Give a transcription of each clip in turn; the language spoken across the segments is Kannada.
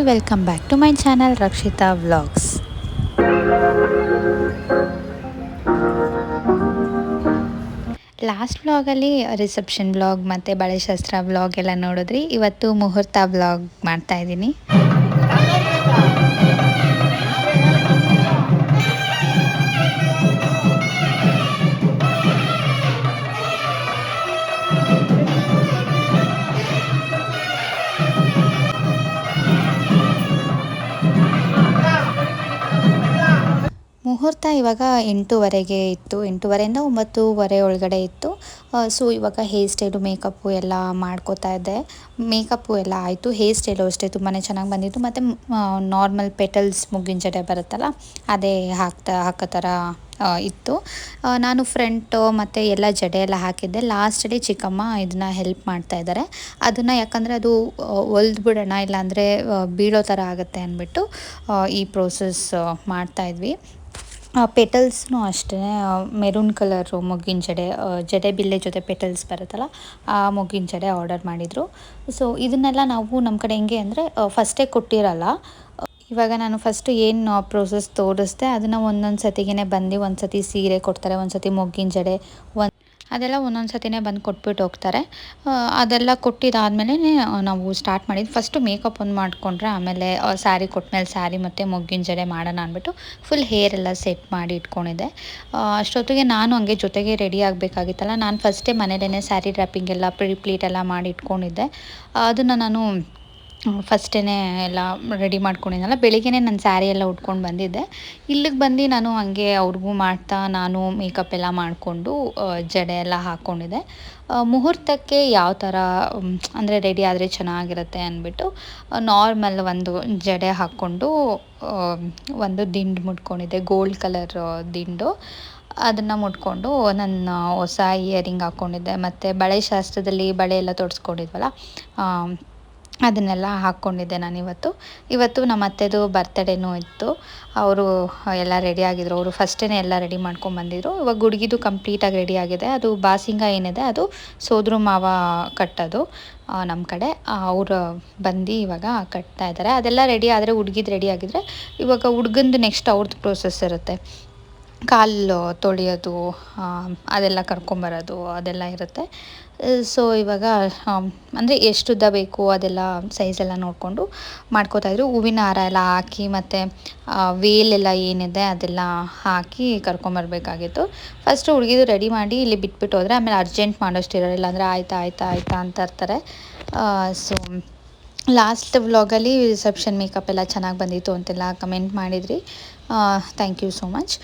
All welcome back to my channel Rakshita vlogs last ವ್ಲಾಗಲ್ಲಿ ರಿಸೆಪ್ಷನ್ ವ್ಲಾಗ್ ಮತ್ತು ಬಳೆಶಾಸ್ತ್ರ ವ್ಲಾಗ್ ಎಲ್ಲ ನೋಡಿದ್ರಿ. ಇವತ್ತು ಮುಹೂರ್ತ ವ್ಲಾಗ್ ಮಾಡ್ತಾ ಮುಹೂರ್ತ ಇವಾಗ ಎಂಟೂವರೆಗೆ ಇತ್ತು. ಎಂಟೂವರೆಯಿಂದ ಒಂಬತ್ತೂವರೆ ಒಳಗಡೆ ಇತ್ತು. ಸೊ ಇವಾಗ ಹೇರ್ ಸ್ಟೈಲು ಮೇಕಪ್ಪು ಎಲ್ಲ ಮಾಡ್ಕೋತಾ ಇದ್ದೆ. ಮೇಕಪ್ಪು ಎಲ್ಲ ಆಯಿತು. ಹೇರ್ ಸ್ಟೈಲು ಅಷ್ಟೇ ತುಂಬಾ ಚೆನ್ನಾಗಿ ಬಂದಿತ್ತು. ಮತ್ತು ನಾರ್ಮಲ್ ಪೆಟಲ್ಸ್ ಮುಗ್ಗಿನ ಜಡೆ ಬರುತ್ತಲ್ಲ, ಅದೇ ಹಾಕ್ತಾ ಹಾಕೋ ಥರ ಇತ್ತು. ನಾನು ಫ್ರಂಟು ಮತ್ತು ಎಲ್ಲ ಜಡೆ ಎಲ್ಲ ಹಾಕಿದ್ದೆ. ಲಾಸ್ಟಲ್ಲಿ ಚಿಕ್ಕಮ್ಮ ಇದನ್ನ ಹೆಲ್ಪ್ ಮಾಡ್ತಾ ಇದ್ದಾರೆ ಅದನ್ನು ಯಾಕಂದರೆ ಅದು ಹೊಲ್ದು ಬಿಡೋಣ, ಇಲ್ಲಾಂದರೆ ಬೀಳೋ ಥರ ಆಗುತ್ತೆ ಅಂದ್ಬಿಟ್ಟು ಈ ಪ್ರೋಸೆಸ್ ಮಾಡ್ತಾ ಇದ್ವಿ. ಪೆಟಲ್ಸ್ನು ಅಷ್ಟೇ. ಮೆರೂನ್ ಕಲರು ಮೊಗ್ಗಿನ ಜಡೆ ಜಡೆ ಬಿಲ್ಲೆ ಜೊತೆ ಪೆಟಲ್ಸ್ ಬರುತ್ತಲ್ಲ, ಆ ಮೊಗ್ಗಿನ ಜಡೆ ಆರ್ಡರ್ ಮಾಡಿದರು. ಸೊ ಇದನ್ನೆಲ್ಲ ನಾವು ನಮ್ಮ ಕಡೆ ಹೆಂಗೆ ಅಂದರೆ ಫಸ್ಟೇ ಕೊಟ್ಟಿರಲ್ಲ. ಇವಾಗ ನಾನು ಫಸ್ಟು ಏನು ಪ್ರೋಸೆಸ್ ತೋರಿಸ್ದೆ, ಅದನ್ನು ಒಂದೊಂದು ಸತಿಗೆ ಬಂದು ಒಂದು ಸತಿ ಸೀರೆ ಕೊಡ್ತಾರೆ ಒಂದು ಸತಿ ಮೊಗ್ಗಿನ ಜಡೆ, ಒಂದು ಅದೆಲ್ಲ ಒಂದೊಂದು ಸತಿನೇ ಬಂದು ಕೊಟ್ಬಿಟ್ಟು ಹೋಗ್ತಾರೆ. ಅದೆಲ್ಲ ಕೊಟ್ಟಿದ್ದಾದ್ಮೇಲೆ ನಾವು ಸ್ಟಾರ್ಟ್ ಮಾಡಿದ್ದು ಫಸ್ಟು ಮೇಕಪ್ ಒಂದು ಮಾಡಿಕೊಂಡ್ರೆ ಆಮೇಲೆ ಸ್ಯಾರಿ ಕೊಟ್ಟಮೇಲೆ ಸ್ಯಾರಿ ಮತ್ತು ಮೊಗ್ಗಿನ ಜಡೆ ಮಾಡೋಣ ಅಂದ್ಬಿಟ್ಟು ಫುಲ್ ಹೇರ್ ಎಲ್ಲ ಸೆಟ್ ಮಾಡಿ ಇಟ್ಕೊಂಡಿದ್ದೆ. ಅಷ್ಟೊತ್ತಿಗೆ ನಾನು ಹಂಗೆ ಜೊತೆಗೆ ರೆಡಿ ಆಗಬೇಕಾಗಿತ್ತಲ್ಲ. ನಾನು ಫಸ್ಟೇ ಮನೇಲೇ ಸ್ಯಾರಿ ರ್ಯಾಪಿಂಗ್ ಎಲ್ಲ ಪ್ರೀ ಪ್ಲೀಟ್ ಎಲ್ಲ ಮಾಡಿ ಇಟ್ಕೊಂಡಿದ್ದೆ. ಅದನ್ನು ನಾನು ಫಸ್ಟೇ ಎಲ್ಲ ರೆಡಿ ಮಾಡ್ಕೊಂಡಿದ್ದೆನಲ್ಲ ಬೆಳಿಗ್ಗೆನೇ ನಾನು ಸ್ಯಾರಿ ಎಲ್ಲ ಉಟ್ಕೊಂಡು ಬಂದಿದ್ದೆ. ಇಲ್ಲಿಗೆ ಬಂದು ನಾನು ಹಂಗೆ ಅವ್ರಿಗೂ ಮಾಡ್ತಾ ನಾನು ಮೇಕಪ್ ಎಲ್ಲ ಮಾಡಿಕೊಂಡು ಜಡೆ ಎಲ್ಲ ಹಾಕ್ಕೊಂಡಿದ್ದೆ ಮುಹೂರ್ತಕ್ಕೆ ಯಾವ ಥರ ಅಂದರೆ ರೆಡಿ ಆದರೆ ಚೆನ್ನಾಗಿರುತ್ತೆ ಅಂದ್ಬಿಟ್ಟು ನಾರ್ಮಲ್ ಒಂದು ಜಡೆ ಹಾಕ್ಕೊಂಡು ಒಂದು ದಿಂಡು ಮುಟ್ಕೊಂಡಿದ್ದೆ ಗೋಲ್ಡ್ ಕಲರ್ ದಿಂಡು. ಅದನ್ನು ಮುಟ್ಕೊಂಡು ನನ್ನ ಹೊಸ ಇಯರಿಂಗ್ ಹಾಕ್ಕೊಂಡಿದ್ದೆ ಮತ್ತು ಬಳೆ ಶಾಸ್ತ್ರದಲ್ಲಿ ಬಳೆ ಎಲ್ಲ ತೊಡ್ಸ್ಕೊಂಡಿದ್ವಲ್ಲ ಅದನ್ನೆಲ್ಲ ಹಾಕ್ಕೊಂಡಿದ್ದೆ ನಾನು ಇವತ್ತು ಇವತ್ತು ನಮ್ಮ ಅತ್ತೆದು ಬರ್ತಡೇನೂ ಇತ್ತು. ಅವರು ಎಲ್ಲ ರೆಡಿ ಆಗಿದ್ರು. ಅವರು ಫಸ್ಟೇ ಎಲ್ಲ ರೆಡಿ ಮಾಡ್ಕೊಂಬಂದಿದ್ರು ಇವಾಗ ಗುಡುಗಿದು ಕಂಪ್ಲೀಟಾಗಿ ರೆಡಿ ಆಗಿದೆ. ಅದು ಬಾಸಿಂಗ ಏನಿದೆ, ಅದು ಸೋದ್ರ ಮಾವ ಕಟ್ಟೋದು ನಮ್ಮ ಕಡೆ. ಅವರು ಬಂದು ಇವಾಗ ಕಟ್ತಾ ಇದ್ದಾರೆ. ಅದೆಲ್ಲ ರೆಡಿ ಆದರೆ ಹುಡ್ಗಿದು ರೆಡಿ ಆಗಿದ್ರೆ ಇವಾಗ ಹುಡ್ಗಂದು ನೆಕ್ಸ್ಟ್ ಅವ್ರದ್ದು ಪ್ರೋಸೆಸ್ ಇರುತ್ತೆ. ಕಾಲು ತೊಳೆಯೋದು ಅದೆಲ್ಲ ಕರ್ಕೊಂಬರೋದು, ಅದೆಲ್ಲ ಇರುತ್ತೆ. ಸೊ, ಇವಾಗ ಅಂದರೆ ಎಷ್ಟು ಉದ್ದ ಬೇಕು ಅದೆಲ್ಲ ಸೈಜ್ ಎಲ್ಲ ನೋಡಿಕೊಂಡು ಮಾಡ್ಕೋತಾಯಿದ್ರು ಹೂವಿನ ಹಾರ ಎಲ್ಲ ಹಾಕಿ ಮತ್ತು ವೇಲೆಲ್ಲ ಏನಿದೆ ಅದೆಲ್ಲ ಹಾಕಿ ಕರ್ಕೊಂಬರ್ಬೇಕಾಗಿತ್ತು. ಫಸ್ಟು ಹುಡುಗಿದು ರೆಡಿ ಮಾಡಿ ಇಲ್ಲಿ ಬಿಟ್ಬಿಟ್ಟು ಹೋದರೆ ಆಮೇಲೆ ಅರ್ಜೆಂಟ್ ಮಾಡೋಷ್ಟು ಇರೋಲ್ಲ ಆಯ್ತಾ ಆಯ್ತಾ ಆಯ್ತಾ ಅಂತ ಇರ್ತಾರೆ. ಸೊ ಲಾಸ್ಟ್ ವ್ಲಾಗಲ್ಲಿ ರಿಸೆಪ್ಷನ್ ಮೇಕಪ್ ಎಲ್ಲ ಚೆನ್ನಾಗಿ ಬಂದಿತ್ತು ಅಂತೆಲ್ಲ ಕಮೆಂಟ್ ಮಾಡಿದ್ರಿ. ಥ್ಯಾಂಕ್ ಯು ಸೋ ಮಚ್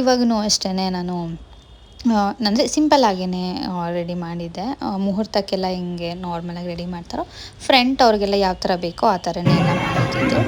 ಇವಾಗೂ ಅಷ್ಟೇ ನಾನು ಅಂದರೆ ಸಿಂಪಲ್ಲಾಗೇ ರೆಡಿ ಮಾಡಿದ್ದೆ. ಮುಹೂರ್ತಕ್ಕೆಲ್ಲ ಹಿಂಗೆ ನಾರ್ಮಲಾಗಿ ರೆಡಿ ಮಾಡ್ತಾರೋ ಫ್ರಂಟ್ ಅವ್ರಿಗೆಲ್ಲ ಯಾವ ಥರ ಬೇಕೋ ಆ ಥರನೇ ಎಲ್ಲ ಮಾಡಿದ್ದು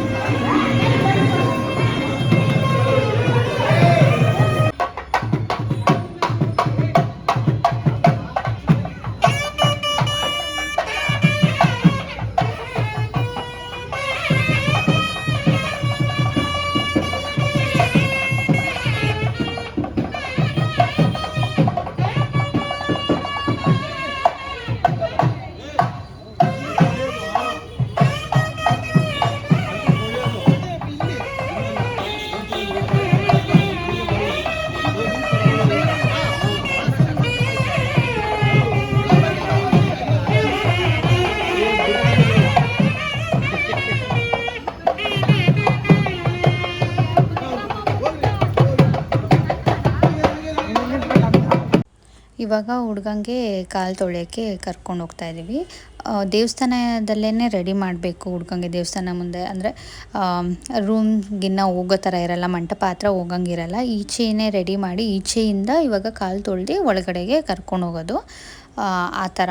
ಇವಾಗ ಹುಡ್ಗಂಗೆ ಕಾಲು ತೊಳೆಯೋಕ್ಕೆ ಕರ್ಕೊಂಡು ಹೋಗ್ತಾ ಇದ್ದೀವಿ. ದೇವಸ್ಥಾನದಲ್ಲೇ ರೆಡಿ ಮಾಡಬೇಕು ಹುಡ್ಗಂಗೆ ದೇವಸ್ಥಾನ ಮುಂದೆ. ಅಂದರೆ ರೂಮ್ಗಿನ್ನ ಹೋಗೋ ಥರ ಇರಲ್ಲ ಮಂಟಪ ಹತ್ರ ಹೋಗಂಗಿರಲ್ಲ ಈಚೆನೇ ರೆಡಿ ಮಾಡಿ ಈಚೆಯಿಂದ ಇವಾಗ ಕಾಲು ತೊಳ್ದು ಒಳಗಡೆಗೆ ಕರ್ಕೊಂಡು ಹೋಗೋದು ಆ, ಥರ.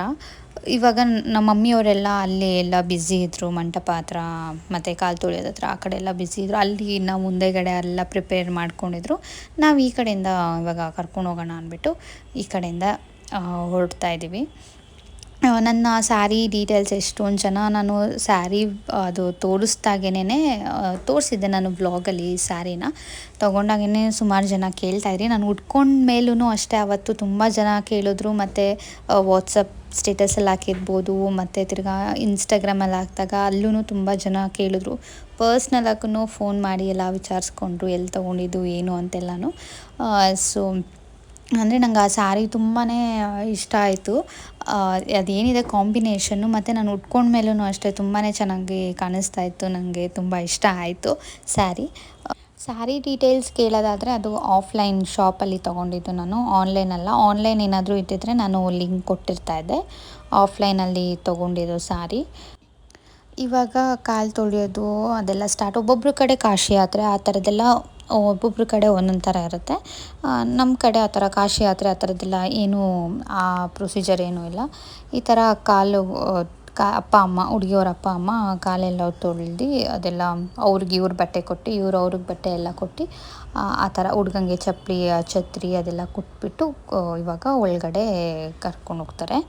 ಇವಾಗ ನಮ್ಮ ಮಮ್ಮಿಯವರೆಲ್ಲ ಅಲ್ಲಿ ಎಲ್ಲ ಬ್ಯುಸಿ ಇದ್ದರು ಮಂಟಪ ಹತ್ರ ಮತ್ತು ಕಾಲು ತೊಳೆಯೋದ ಹತ್ರ ಆ ಕಡೆ ಎಲ್ಲ ಬ್ಯುಸಿ ಇದ್ದರು ಅಲ್ಲಿ ನಾವು ಮುಂದೆಗಡೆ ಎಲ್ಲ ಪ್ರಿಪೇರ್ ಮಾಡ್ಕೊಂಡಿದ್ರು. ನಾವು ಈ ಕಡೆಯಿಂದ ಇವಾಗ ಕರ್ಕೊಂಡು ಹೋಗೋಣ ಅಂದ್ಬಿಟ್ಟು ಈ ಕಡೆಯಿಂದ ಹೊರಡ್ತಾ ಇದ್ದೀವಿ ನನ್ನ ಸ್ಯಾರಿ ಡೀಟೇಲ್ಸ್ ಎಷ್ಟೊಂದು ಜನ ನಾನು ಸ್ಯಾರಿ ಅದು ತೋರಿಸ್ದಾಗೇನೆ ತೋರಿಸಿದ್ದೆ ನಾನು ಬ್ಲಾಗಲ್ಲಿ ಸ್ಯಾರಿನ. ತೊಗೊಂಡಾಗೇ ಸುಮಾರು ಜನ ಕೇಳ್ತಾಯಿದ್ರಿ ನಾನು ಉಟ್ಕೊಂಡ ಮೇಲೂ ಅಷ್ಟೇ, ಅವತ್ತು ತುಂಬ ಜನ ಕೇಳಿದ್ರು. ಮತ್ತು ವಾಟ್ಸಪ್ ಸ್ಟೇಟಸಲ್ಲಿ ಹಾಕಿರ್ಬೋದು, ಮತ್ತು ತಿರ್ಗಾ ಇನ್ಸ್ಟಾಗ್ರಾಮಲ್ಲಿ ಹಾಕಿದಾಗ ಅಲ್ಲೂ ತುಂಬ ಜನ ಕೇಳಿದ್ರು. ಪರ್ಸ್ನಲಾಗೂ ಫೋನ್ ಮಾಡಿ ಎಲ್ಲ ವಿಚಾರಿಸ್ಕೊಂಡ್ರು ಎಲ್ಲಿ ತೊಗೊಂಡಿದ್ದು, ಏನು ಅಂತೆಲ್ಲನೂ. ಸೊ ಅಂದರೆ ನಂಗೆ ಆ ಸ್ಯಾರಿ ತುಂಬಾ ಇಷ್ಟ ಆಯಿತು. ಅದೇನಿದೆ ಕಾಂಬಿನೇಷನ್ನು ಮತ್ತು ನಾನು ಉಟ್ಕೊಂಡ ಮೇಲೂ ಅಷ್ಟೇ ತುಂಬಾ ಚೆನ್ನಾಗಿ ಕಾಣಿಸ್ತಾ ಇತ್ತು ನನಗೆ ತುಂಬ ಇಷ್ಟ ಆಯಿತು ಸ್ಯಾರಿ. ಸ್ಯಾರಿ ಡೀಟೇಲ್ಸ್ ಕೇಳೋದಾದರೆ ಅದು ಆಫ್ಲೈನ್ ಶಾಪಲ್ಲಿ ತೊಗೊಂಡಿದ್ದು ನಾನು, ಆನ್ಲೈನಲ್ಲ. ಆನ್ಲೈನ್ ಏನಾದರೂ ಇದ್ದಿದ್ರೆ ನಾನು ಲಿಂಕ್ ಕೊಟ್ಟಿರ್ತಾ ಇದ್ದೆ, ಆಫ್ಲೈನಲ್ಲಿ ತೊಗೊಂಡಿದ್ದು ಸ್ಯಾರಿ. ಇವಾಗ ಕಾಲು ತೊಳೆಯೋದು ಅದೆಲ್ಲ ಸ್ಟಾರ್ಟ್ ಒಬ್ಬೊಬ್ಬರು ಕಡೆ ಕಾಶಿ ಆದರೆ ಆ ಥರದ್ದೆಲ್ಲ ಒಬ್ಬೊಬ್ರ ಕಡೆ ಒಂದೊಂದು ಥರ ಇರುತ್ತೆ. ನಮ್ಮ ಕಡೆ ಆ ಥರ ಕಾಶಿ ಯಾತ್ರೆ ಆ ಥರದ್ದೆಲ್ಲ ಏನೂ ಆ ಪ್ರೊಸೀಜರ್ ಏನೂ ಇಲ್ಲ. ಈ ಥರ ಕಾಲು ಕಾ, ಅಪ್ಪ, ಅಮ್ಮ, ಹುಡುಗಿಯವ್ರ ಅಪ್ಪ, ಅಮ್ಮ ಕಾಲೆಲ್ಲ ತೊಳ್ದು ಅದೆಲ್ಲ ಅವ್ರಿಗೆ ಇವ್ರ ಬಟ್ಟೆ ಕೊಟ್ಟು, ಇವ್ರು ಅವ್ರಿಗೆ ಬಟ್ಟೆ ಎಲ್ಲ ಕೊಟ್ಟು, ಆ ಥರ ಹುಡ್ಗಂಗೆ ಚಪ್ಪಲಿ ಛತ್ರಿ ಅದೆಲ್ಲ ಕೊಟ್ಬಿಟ್ಟು ಇವಾಗ ಒಳಗಡೆ ಕರ್ಕೊಂಡು ಹೋಗ್ತಾರೆ.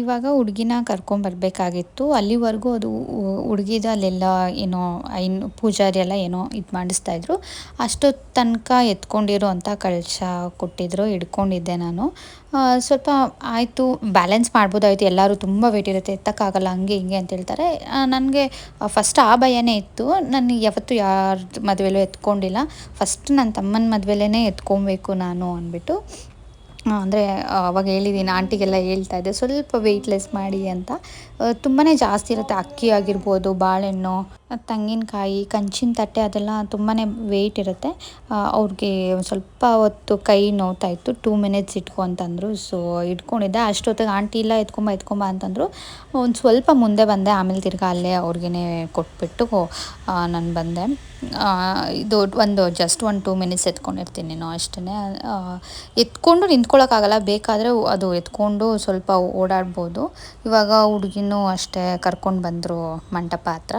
ಇವಾಗ ಹುಡುಗಿನ ಕರ್ಕೊಂಬರ್ಬೇಕಾಗಿತ್ತು ಅಲ್ಲಿವರೆಗೂ ಅದು ಹುಡುಗಿದ ಅಲ್ಲೆಲ್ಲ ಏನೋ ಇನ್ನು ಪೂಜಾರಿ ಎಲ್ಲ ಏನೋ ಇದು ಮಾಡಿಸ್ತಾಯಿದ್ರು ಅಷ್ಟು ತನಕ ಎತ್ಕೊಂಡಿರೋ ಅಂಥ ಕಳಶ ಕೊಟ್ಟಿದ್ರು, ಹಿಡ್ಕೊಂಡಿದ್ದೆ ನಾನು. ಸ್ವಲ್ಪ ಆಯಿತು ಬ್ಯಾಲೆನ್ಸ್ ಮಾಡ್ಬೋದಾಯಿತು. ಎಲ್ಲರೂ ತುಂಬ ವೆಯ್ಟ್ ಇರುತ್ತೆ, ಎತ್ತಕ್ಕಾಗಲ್ಲ, ಹಂಗೆ ಹಿಂಗೆ ಅಂತ ಹೇಳ್ತಾರೆ. ನನಗೆ ಫಸ್ಟ್ ಆ ಭಯನೇ ಇತ್ತು. ನಾನು ಯಾವತ್ತೂ ಯಾರ ಮದುವೆಲೂ ಎತ್ಕೊಂಡಿಲ್ಲ. ಫಸ್ಟ್ ನನ್ನ ತಮ್ಮನ ಮದುವೆಲೇ ಎತ್ಕೊಬೇಕು ನಾನು ಅಂದ್ಬಿಟ್ಟು. ಅಂದರೆ ಅವಾಗ ಹೇಳಿದ್ದೀನಿ ಆಂಟಿಗೆಲ್ಲ ಹೇಳ್ತಾ ಇದ್ದೆ, ಸ್ವಲ್ಪ ವೆಯ್ಟ್ಲೆಸ್ ಮಾಡಿ ಅಂತ. ತುಂಬಾ ಜಾಸ್ತಿ ಇರುತ್ತೆ, ಅಕ್ಕಿ ಆಗಿರ್ಬೋದು, ಬಾಳೆಹಣ್ಣು. ತೆಂಗಿನಕಾಯಿ, ಕಂಚಿನ ತಟ್ಟೆ ಅದೆಲ್ಲ ತುಂಬಾ ವೆಯ್ಟ್ ಇರುತ್ತೆ. ಅವ್ರಿಗೆ ಸ್ವಲ್ಪ ಹೊತ್ತು ಕೈ ನೋವ್ತಾ ಇತ್ತು. ಟೂ ಮಿನಿಟ್ಸ್ ಇಟ್ಕೊ ಅಂತಂದರು. ಸೊ ಇಟ್ಕೊಂಡಿದ್ದೆ. ಅಷ್ಟೊತ್ತಿಗೆ ಆಂಟಿ, ಇಲ್ಲ, ಎತ್ಕೊಂಬ ಎತ್ಕೊಂಬ ಅಂತಂದರು. ಒಂದು ಸ್ವಲ್ಪ ಮುಂದೆ ಬಂದೆ. ಆಮೇಲೆ ತಿರ್ಗಿ ಅಲ್ಲೇ ಅವ್ರಿಗೇ ಕೊಟ್ಬಿಟ್ಟು ನಾನು ಬಂದೆ. ಇದು ಒಂದು ಜಸ್ಟ್ ಒಂದು ಟೂ ಮಿನಿಟ್ಸ್ ಎತ್ಕೊಂಡಿರ್ತೀನಿ ನಾನು ಅಷ್ಟೇ ಎತ್ಕೊಂಡು ನಿಂತ್ಕೊಳ್ಳೋಕ್ಕಾಗಲ್ಲ ಬೇಕಾದರೆ ಅದು ಎತ್ಕೊಂಡು ಸ್ವಲ್ಪ ಓಡಾಡ್ಬೋದು. ಇವಾಗ ಹುಡುಗಿನೂ ಅಷ್ಟೇ ಕರ್ಕೊಂಡು ಬಂದರು ಮಂಟಪ ಹತ್ರ.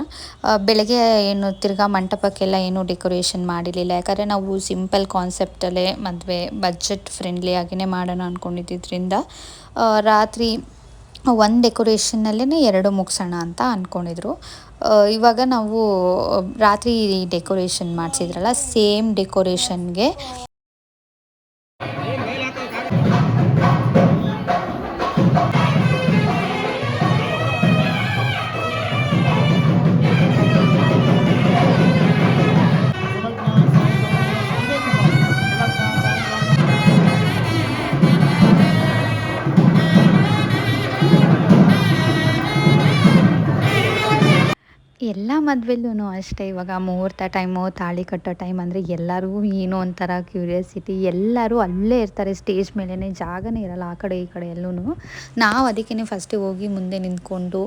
ಬೆಳಗ್ಗೆ ಏನು ತಿರ್ಗಾ ಮಂಟಪಕ್ಕೆಲ್ಲ ಏನು ಡೆಕೋರೇಷನ್ ಮಾಡಿರಲಿಲ್ಲ. ಯಾಕಂದರೆ ನಾವು ಸಿಂಪಲ್ ಕಾನ್ಸೆಪ್ಟಲ್ಲೇ ಮದುವೆ ಬಜೆಟ್ ಫ್ರೆಂಡ್ಲಿ ಆಗಿನೇ ಮಾಡೋಣ ಅಂದ್ಕೊಂಡಿದ್ದರಿಂದ ರಾತ್ರಿ ಒಂದು ಡೆಕೋರೇಷನ್ನಲ್ಲೇ ಎರಡು ಮುಗಿಸೋಣ ಅಂತ ಅಂದ್ಕೊಂಡಿದ್ರು ಇವಾಗ ನಾವು ರಾತ್ರಿ ಡೆಕೋರೇಷನ್ ಮಾಡಿಸಿದ್ರಲ್ಲ ಸೇಮ್ ಡೆಕೋರೇಷನ್ಗೆ ಮದುವೆಲ್ಲೂ ಅಷ್ಟೇ, ಇವಾಗ ಮುಹೂರ್ತ ಟೈಮು ತಾಳಿ ಕಟ್ಟೋ ಟೈಮ್ ಅಂದರೆ ಎಲ್ಲರೂ ಏನೋ ಒಂಥರ ಕ್ಯೂರಿಯಾಸಿಟಿ ಎಲ್ಲರೂ ಅಲ್ಲೇ ಇರ್ತಾರೆ ಸ್ಟೇಜ್ ಮೇಲೇ ಜಾಗನೇ ಇರಲ್ಲ ಆ ಕಡೆ ಈ ಕಡೆ ಎಲ್ಲೂ ನಾವು ಅದಕ್ಕೇ ಫಸ್ಟಿಗೆ ಹೋಗಿ ಮುಂದೆ ನಿಂತ್ಕೊಂಡು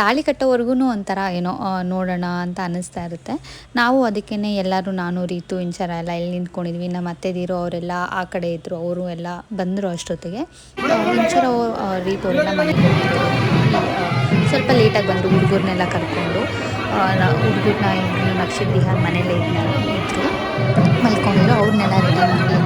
ತಾಳಿ ಕಟ್ಟೋವರೆಗೂ ಒಂಥರ ಏನೋ ನೋಡೋಣ ಅಂತ ಅನ್ನಿಸ್ತಾ ಇರುತ್ತೆ. ನಾವು ಅದಕ್ಕೇ ಎಲ್ಲರೂ, ನಾನು, ರೀತು, ಇಂಚರ ಎಲ್ಲ ಇಲ್ಲಿ ನಿಂತ್ಕೊಂಡಿದ್ವಿ, ನಮ್ಮ ಅತ್ತೆದಿರೋ, ಅವರೆಲ್ಲ ಆ ಕಡೆ ಇದ್ದರು ಅವರು ಎಲ್ಲ ಬಂದರು ಅಷ್ಟೊತ್ತಿಗೆ. ಇಂಚರ ರೀತು ಮನೆಗೆ ಸ್ವಲ್ಪ ಲೇಟಾಗಿ ಬಂದರು ಹುಡುಗರನ್ನೆಲ್ಲ ಕರ್ಕೊಂಡು. ಹುಡುಗರನ್ನ ಇಬ್ಬರು ನಕ್ಷತ್ರ ಬಿಹಾರ್ ಮನೇಲೇ ಇದ್ದರು ಮಲ್ಕೊಂಡಿದ್ರು ಅವ್ರನ್ನೆಲ್ಲ ರೆಡಿ ಮಾಡಿ.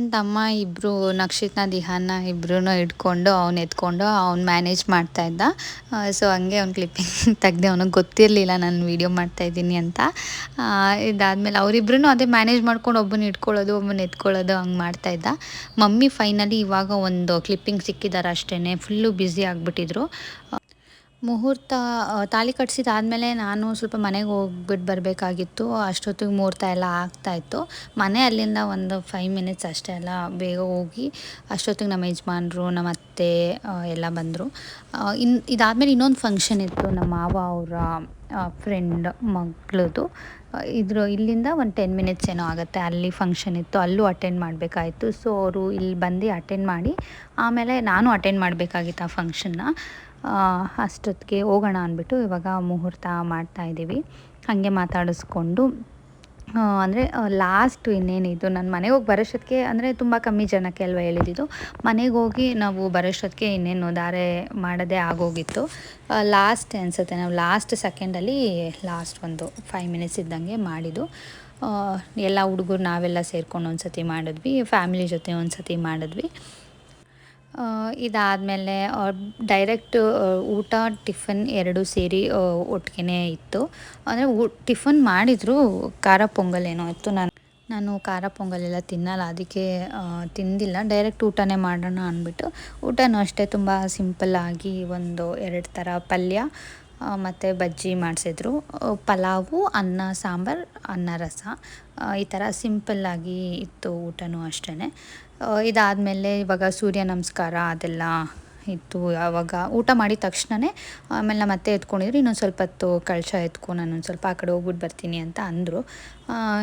ನನ್ನ ತಮ್ಮ ಇಬ್ಬರು ನಕ್ಷಿತ್ನ ದಿಹಾನ ಇಬ್ಬರೂ ಇಟ್ಕೊಂಡು ಅವ್ನು ಎತ್ಕೊಂಡು ಅವ್ನು ಮ್ಯಾನೇಜ್ ಮಾಡ್ತಾ ಇದ್ದ. ಸೊ ಹಂಗೆ ಅವ್ನು ಕ್ಲಿಪ್ಪಿಂಗ್ ತೆಗ್ದೆ ಅವನಿಗೆ ಗೊತ್ತಿರಲಿಲ್ಲ ನಾನು ವೀಡಿಯೋ ಮಾಡ್ತಾಯಿದ್ದೀನಿ ಅಂತ. ಇದಾದಮೇಲೆ ಅವರಿಬ್ರು ಅದೇ ಮ್ಯಾನೇಜ್ ಮಾಡ್ಕೊಂಡು ಒಬ್ಬನ ಇಟ್ಕೊಳ್ಳೋದು, ಒಬ್ಬನ ಎತ್ಕೊಳ್ಳೋದು ಹಂಗೆ ಮಾಡ್ತಾಯಿದ್ದ ಮಮ್ಮಿ ಫೈನಲಿ ಇವಾಗ ಒಂದು ಕ್ಲಿಪ್ಪಿಂಗ್ ಸಿಕ್ಕಿದ್ದಾರೆ ಅಷ್ಟೇ ಫುಲ್ಲು ಬ್ಯುಸಿ ಆಗಿಬಿಟ್ಟಿದ್ರು. ಮುಹೂರ್ತ ತಾಳಿ ಕಟ್ಸಿದಾದ್ಮೇಲೆ ನಾನು ಸ್ವಲ್ಪ ಮನೆಗೆ ಹೋಗ್ಬಿಟ್ಟು ಬರಬೇಕಾಗಿತ್ತು. ಅಷ್ಟೊತ್ತಿಗೆ ಮುಹೂರ್ತ ಎಲ್ಲ ಆಗ್ತಾಯಿತ್ತು ಮನೆ ಅಲ್ಲಿಂದ ಒಂದು ಫೈವ್ ಮಿನಿಟ್ಸ್ ಅಷ್ಟೇ ಅಲ್ಲ, ಬೇಗ ಹೋಗಿ ಅಷ್ಟೊತ್ತಿಗೆ ನಮ್ಮ ಯಜಮಾನ್ರು, ನಮ್ಮ ಅತ್ತೆ ಎಲ್ಲ ಬಂದರು. ಇನ್, ಇದಾದಮೇಲೆ ಇನ್ನೊಂದು ಫಂಕ್ಷನ್ ಇತ್ತು ನಮ್ಮ ಮಾವ ಅವರ ಫ್ರೆಂಡ್ ಮಗಳದು. ಇದ್ರ, ಇಲ್ಲಿಂದ ಒಂದು ಟೆನ್ ಮಿನಿಟ್ಸ್ ಏನೋ ಆಗುತ್ತೆ. ಅಲ್ಲಿ ಫಂಕ್ಷನ್ ಇತ್ತು, ಅಲ್ಲೂ ಅಟೆಂಡ್ ಮಾಡಬೇಕಾಯಿತು. ಸೊ ಅವರು ಇಲ್ಲಿ ಬಂದು ಅಟೆಂಡ್ ಮಾಡಿ, ಆಮೇಲೆ ನಾನು ಅಟೆಂಡ್ ಮಾಡಬೇಕಾಗಿತ್ತು ಆ ಫಂಕ್ಷನ್ನ ಅಷ್ಟೊತ್ತಿಗೆ ಹೋಗೋಣ ಅಂದ್ಬಿಟ್ಟು ಇವಾಗ ಮುಹೂರ್ತ ಮಾಡ್ತಾ ಇದ್ದೀವಿ. ಹಾಗೆ ಮಾತಾಡಿಸ್ಕೊಂಡು ಅಂದರೆ ಲಾಸ್ಟ್ ಇನ್ನೇನಿದು ನನ್ನ ಮನೆಗೆ ಹೋಗಿ ಬರೋಷ್ಟೊತ್ತಿಗೆ, ಅಂದರೆ ತುಂಬ ಕಮ್ಮಿ ಜನಕ್ಕೆ ಅಲ್ವಾ ಹೇಳಿದ್ದು. ಮನೆಗೆ ಹೋಗಿ ನಾವು ಬರೋಷ್ಟೊತ್ತಿಗೆ ಇನ್ನೇನು ಧಾರೆ ಮಾಡೋದೇ ಆಗೋಗಿತ್ತು. ಲಾಸ್ಟ್ ಅನಿಸುತ್ತೆ ನಾವು ಲಾಸ್ಟ್ ಸೆಕೆಂಡಲ್ಲಿ ಲಾಸ್ಟ್ ಒಂದು ಫೈವ್ ಮಿನಿಟ್ಸ್ ಇದ್ದಂಗೆ ಮಾಡಿದ್ದು. ಎಲ್ಲ ಹುಡುಗರು ನಾವೆಲ್ಲ ಸೇರ್ಕೊಂಡು ಒಂದು ಸತಿ ಮಾಡಿದ್ವಿ ಫ್ಯಾಮಿಲಿ ಜೊತೆ ಒಂದು ಸತಿ ಮಾಡಿದ್ವಿ. ಇದಾದಮೇಲೆ ಡೈರೆಕ್ಟ್ ಊಟ, ಟಿಫನ್ ಎರಡು ಸೇರಿ ಒಟ್ಟಿಗೆ ಇತ್ತು. ಅಂದರೆ ಊ, ಟಿಫನ್ ಮಾಡಿದರು ಖಾರ ಪೊಂಗಲ್ ಏನೋ ಇತ್ತು. ನಾನು ನಾನು ಖಾರ ಪೊಂಗಲ್ ಎಲ್ಲ ತಿನ್ನಲ್ಲ, ಅದಕ್ಕೆ ತಿಂದಿಲ್ಲ. ಡೈರೆಕ್ಟ್ ಊಟನೇ ಮಾಡೋಣ ಅಂದ್ಬಿಟ್ಟು, ಊಟನೂ ಅಷ್ಟೇ ತುಂಬ ಸಿಂಪಲ್ಲಾಗಿ ಒಂದು ಎರಡು ಥರ ಪಲ್ಯ ಮತ್ತು ಬಜ್ಜಿ ಮಾಡಿಸಿದ್ರು. ಪಲಾವು, ಅನ್ನ, ಸಾಂಬಾರು, ಅನ್ನ ರಸ. ಈ ಥರ ಸಿಂಪಲ್ಲಾಗಿ ಇತ್ತು ಊಟನೂ ಅಷ್ಟೇ ಇದಾದಮೇಲೆ ಇವಾಗ ಸೂರ್ಯ ನಮಸ್ಕಾರ ಅದೆಲ್ಲ ಇತ್ತು ಆವಾಗ. ಊಟ ಮಾಡಿದ ತಕ್ಷಣವೇ ಆಮೇಲೆ ನಮ್ಮ ಅತ್ತೆ ಎತ್ಕೊಂಡಿದ್ರು, ಇನ್ನೊಂದು ಸ್ವಲ್ಪ ಹೊತ್ತು ಕಳಶ ನಾನು ಒಂದು ಸ್ವಲ್ಪ ಆ ಕಡೆ ಹೋಗ್ಬಿಟ್ಟು ಬರ್ತೀನಿ ಅಂತ ಅಂದರು.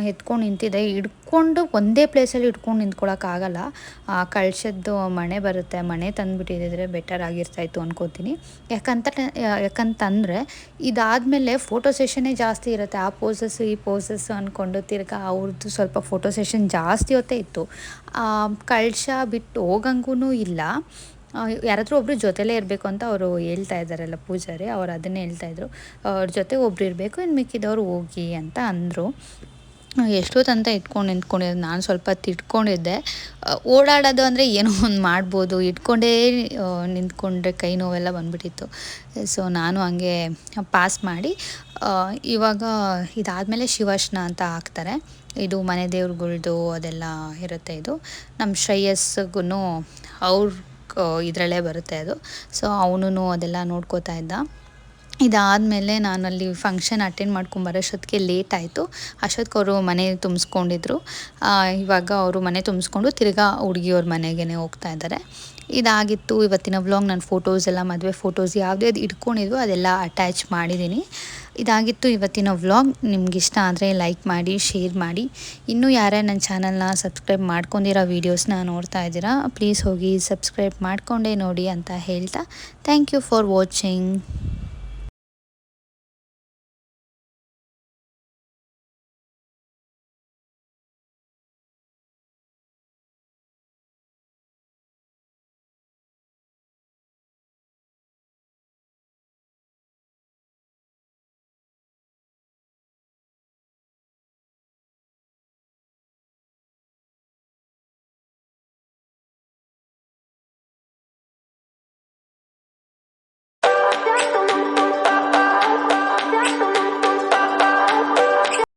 ಎತ್ಕೊಂಡು ನಿಂತಿದ್ದೆ. ಹಿಡ್ಕೊಂಡು ಒಂದೇ ಪ್ಲೇಸಲ್ಲಿ ಇಟ್ಕೊಂಡು ನಿಂತ್ಕೊಳ್ಳೋಕ್ಕಾಗಲ್ಲ ಆ ಕಳಶದ್ದು ಮಣೆ ಬರುತ್ತೆ, ಮಣೆ ತಂದುಬಿಟ್ಟಿದ್ರೆ ಬೆಟರ್ ಆಗಿರ್ತಾಯಿತ್ತು ಅನ್ಕೋತೀನಿ. ಯಾಕಂತ ಯಾಕಂತಂದರೆ ಇದಾದಮೇಲೆ ಫೋಟೋ ಸೆಷನ್ನೇ ಜಾಸ್ತಿ ಇರುತ್ತೆ. ಆ ಪೋಸಸ್ ಈ ಪೋಸಸ್ ಅಂದ್ಕೊಂಡು ತಿರ್ಗಾ ಅವ್ರದ್ದು ಸ್ವಲ್ಪ ಫೋಟೋ ಸೆಷನ್ ಜಾಸ್ತಿ ಹೊತ್ತೇ ಇತ್ತು. ಕಳಶ ಬಿಟ್ಟು ಹೋಗಂಗೂ ಇಲ್ಲ. ಯಾರಾದರೂ ಒಬ್ಬರು ಜೊತೆಲೇ ಇರಬೇಕು ಅಂತ ಅವರು ಹೇಳ್ತಾ ಇದ್ದಾರಲ್ಲ ಪೂಜಾರಿ ಅವ್ರು ಅದನ್ನೇ ಹೇಳ್ತಾ ಇದ್ರು. ಅವ್ರ ಜೊತೆ ಒಬ್ರು ಇರಬೇಕು ಇನ್ನು ಮಿಕ್ಕಿದವ್ರು ಹೋಗಿ ಅಂತ ಅಂದರು. ಎಷ್ಟೊತ್ತಂತ ಇಟ್ಕೊಂಡು ನಿಂತ್ಕೊಂಡಿದ್ದು ನಾನು ಸ್ವಲ್ಪ ಆ, ಓಡಾಡೋದು ಅಂದರೆ ಏನೋ ಒಂದು ಮಾಡ್ಬೋದು ಇಟ್ಕೊಂಡೇ ನಿಂತ್ಕೊಂಡ್ರೆ ಕೈ ನೋವೆಲ್ಲ ಬಂದ್ಬಿಟ್ಟಿತ್ತು. ಸೊ ನಾನು ಹಂಗೆ ಪಾಸ್ ಮಾಡಿ ಇವಾಗ ಇದಾದಮೇಲೆ ಶಿವಶ್ನ ಅಂತ ಹಾಕ್ತಾರೆ. ಇದು ಮನೆ ದೇವ್ರುಗಳ್ದು ಅದೆಲ್ಲ ಇರುತ್ತೆ ಇದು. ನಮ್ಮ ಶ್ರೇಯಸ್ಗೂ ಅವ್ರ ಇದರಲ್ಲೇ ಬರುತ್ತೆ ಅದು. ಸೊ ಅವನು ಅದೆಲ್ಲ ನೋಡ್ಕೋತಾ ಇದ್ದ. ಇದಾದಮೇಲೆ ನಾನು ಅಲ್ಲಿ ಫಂಕ್ಷನ್ ಅಟೆಂಡ್ ಮಾಡ್ಕೊಂಬರೋಷ್ಟೊತ್ತಿಗೆ ಲೇಟ್ ಆಯಿತು. ಅಷ್ಟೊತ್ತಿಗೆ ಅವರು ಮನೆ ತುಂಬಿಸ್ಕೊಂಡಿದ್ರು. ಇವಾಗ ಅವರು ಮನೆ ತುಂಬಿಸ್ಕೊಂಡು ತಿರ್ಗಾ ಹುಡುಗಿಯವ್ರ ಮನೆಗೇ ಹೋಗ್ತಾ ಇದ್ದಾರೆ. ಇದಾಗಿತ್ತು ಇವತ್ತಿನ ವ್ಲಾಗ್ ನನ್ನ ಫೋಟೋಸ್ ಎಲ್ಲ, ಮದುವೆ ಫೋಟೋಸ್ ಯಾವುದ್ಯಾವ್ದು ಇಟ್ಕೊಂಡಿದ್ವು ಅದೆಲ್ಲ ಅಟ್ಯಾಚ್ ಮಾಡಿದ್ದೀನಿ. ಇದಾಗಿತ್ತು ಇವತ್ತಿನ ವ್ಲಾಗ್ ನಿಮ್ಗೆ ಇಷ್ಟ ಆದರೆ ಲೈಕ್ ಮಾಡಿ ಶೇರ್ ಮಾಡಿ. ಇನ್ನೂ ಯಾರ್ಯಾರು ನನ್ನ ಚಾನಲ್ನ ಸಬ್ಸ್ಕ್ರೈಬ್ ಮಾಡ್ಕೊಂಡಿರೋ ವೀಡಿಯೋಸ್ನ ನೋಡ್ತಾ ಇದ್ದೀರಾ ಪ್ಲೀಸ್ ಹೋಗಿ ಸಬ್ಸ್ಕ್ರೈಬ್ ಮಾಡಿಕೊಂಡೇ ನೋಡಿ ಅಂತ ಹೇಳ್ತಾ. Thank you for watching